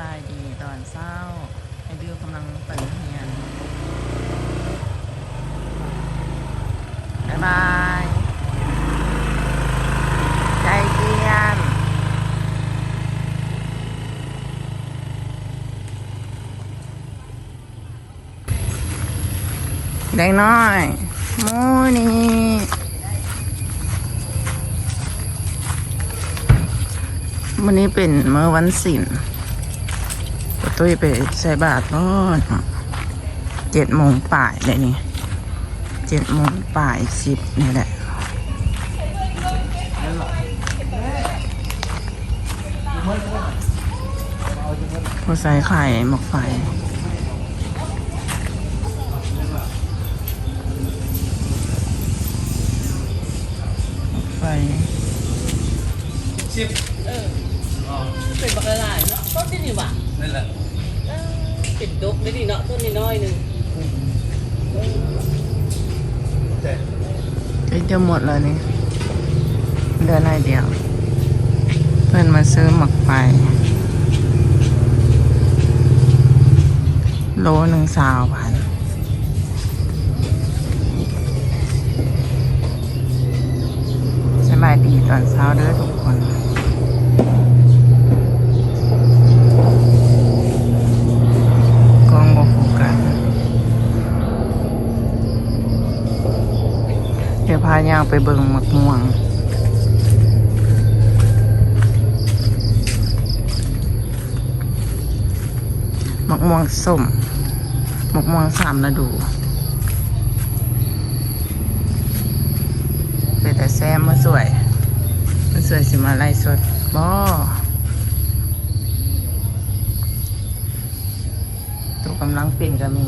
บายดีตอนเช้าไอเดือกำลังไปโรงเรียนบายบายใจเกียนเด็กน้อยมูนี่วันนี้เป็นเมื่อวันศิลป์ ตุ้ยไปใส่บาตรก่อนเจ็ดโมงป่ายเลยนี่เจ็ดโมงป่ายสิบนี่แหละผู้ใส่ไข่หมกไฟไฟสิบเป็นบักละลายเนาะต้นนี่นี่หว่านั่นแหละ เออเป็นดกได้ดีเนาะต้นนี่น้อยหนึ่งแต่เอ้จะหมดแล้วนี่เดือนหน่อยเดียว เพื่อนมาซื้อหมักไฟโลหนึ่งสาวพันสบายดีตอนเช้าเด้อทุกคน กล้องบ่โฟกัส เดี๋ยวพายางไปเบิ่งมักม่วงมักม่วงส้มมักม่วงสามฤดูเป็นแต่แซมมาสวยมาสวยสิมาไล่สดบ่ตัวกำลังเป็นก็มี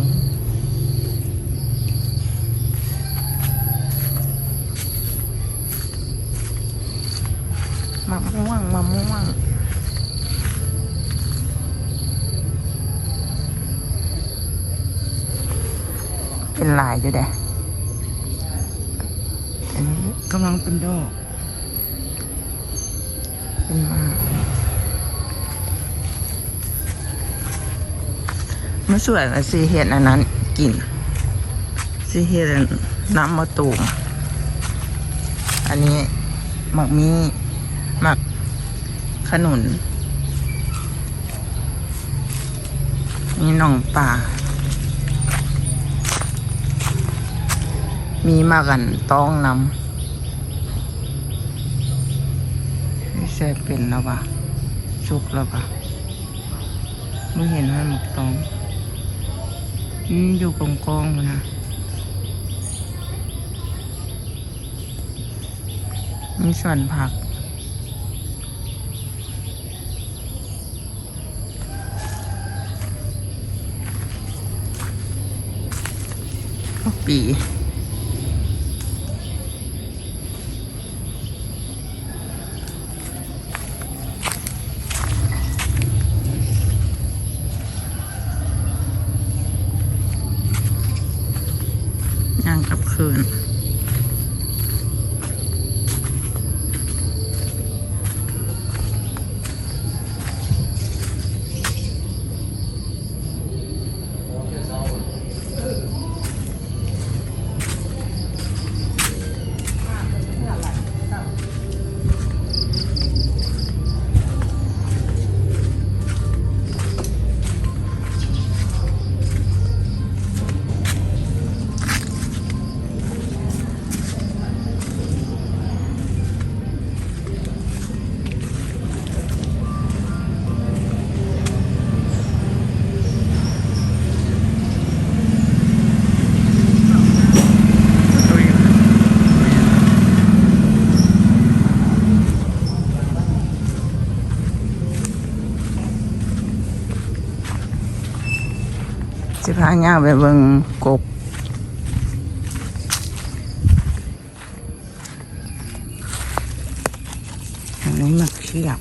มะม่วงมะม่วงเป็นลายอยู่เด้อันนี้กำลังเป็นดอกเป็นมามันสวยอะสีเห็ดอันนั้นกินสีเห็ดนน้ำมะตูมอันนี้หมักมี หมักขนุนมีหน่องป่า มีมากันต้องน้ำไม่ใช่เป็นแล้วปะชุกแล้วปะไม่เห็นว่าหมกตองอืมอยู่กองกองๆนะมีส่วนผัก ปี พาย่างไปเบิ่งกบอันนี้มักเขียบ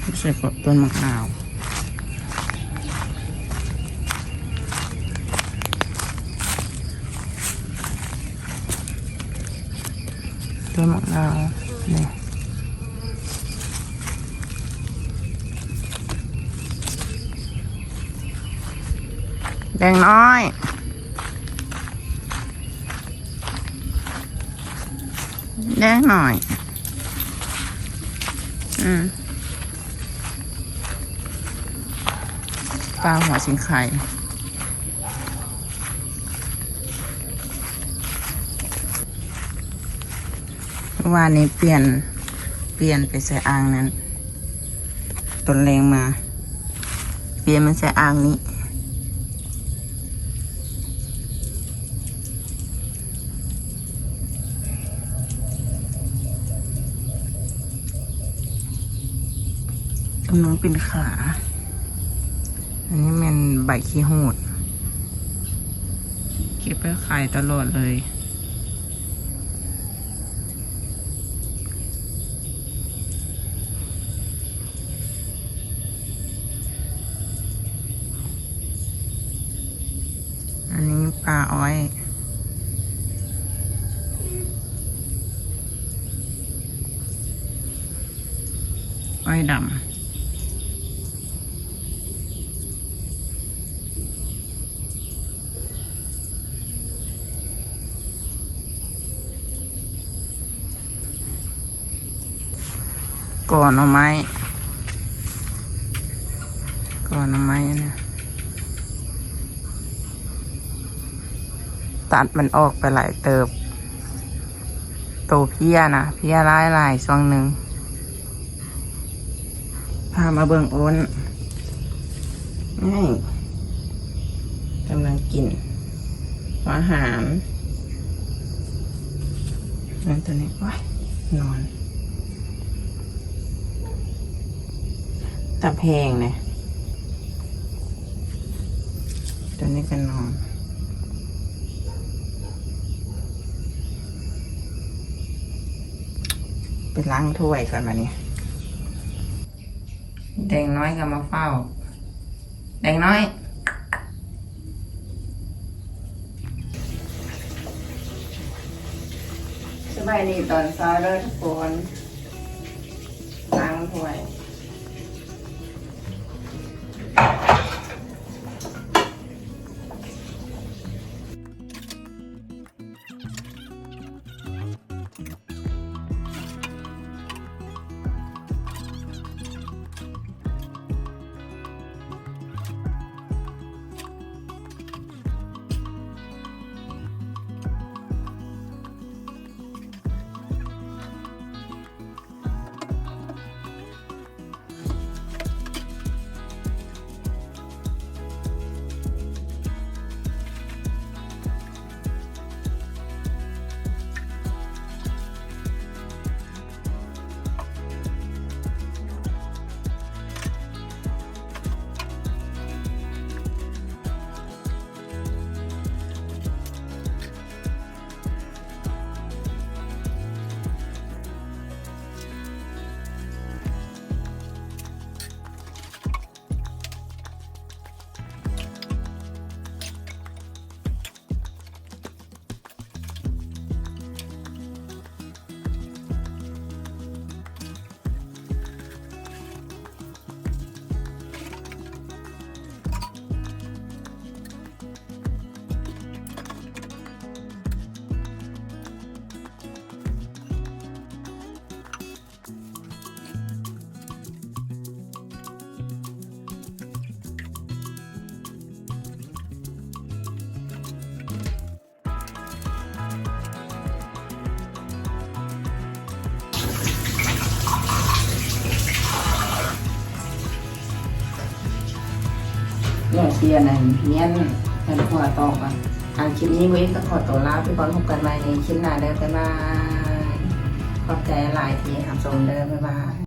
ไม่ใช่กบ ต้นมะนาวนี่แดงน้อย แดงหน่อย อืมปลาหัวสิงไข่ เมื่อวานนี้เปลี่ยนเปลี่ยนไปใส่อ่างนั้นต้นแรงมา เปลี่ยนมันใส่อ่างนี้ตรงนู้นเป็นขา อันนี้มันใบขี้หูด เก็บไปขายตลอดเลย ปลาอ้อย อ้อยดำก่อนเอาไม้ก่อนเอาไม้นะ ตัดมันออกไปหลายเติบ โตเพี้ยนะเพียร้ายหลายช่วงหนึ่งพามาเบิ่งโอนนี่กำลังกินอาหารนั่นตัวนี้ว้ายนอนตะแพงเนี่ยตัวนี้ก็นอน ไปล้างถ้วยก่อนมาเนี่ยแดงน้อยก็มาเฝ้า แดงน้อย สบายดีตอนเช้าเลยทุกคนล้างถ้วย เชียร์นะเนี้ยนกันหัวตอกอะอันคลิปนี้ไว้ก็ขอตัวลาไปก่อนพบกันใหม่ในคลิปหน้าเด้อบ๊ายบายขอบใจหลายทีครับชมเด้อบ๊ายบาย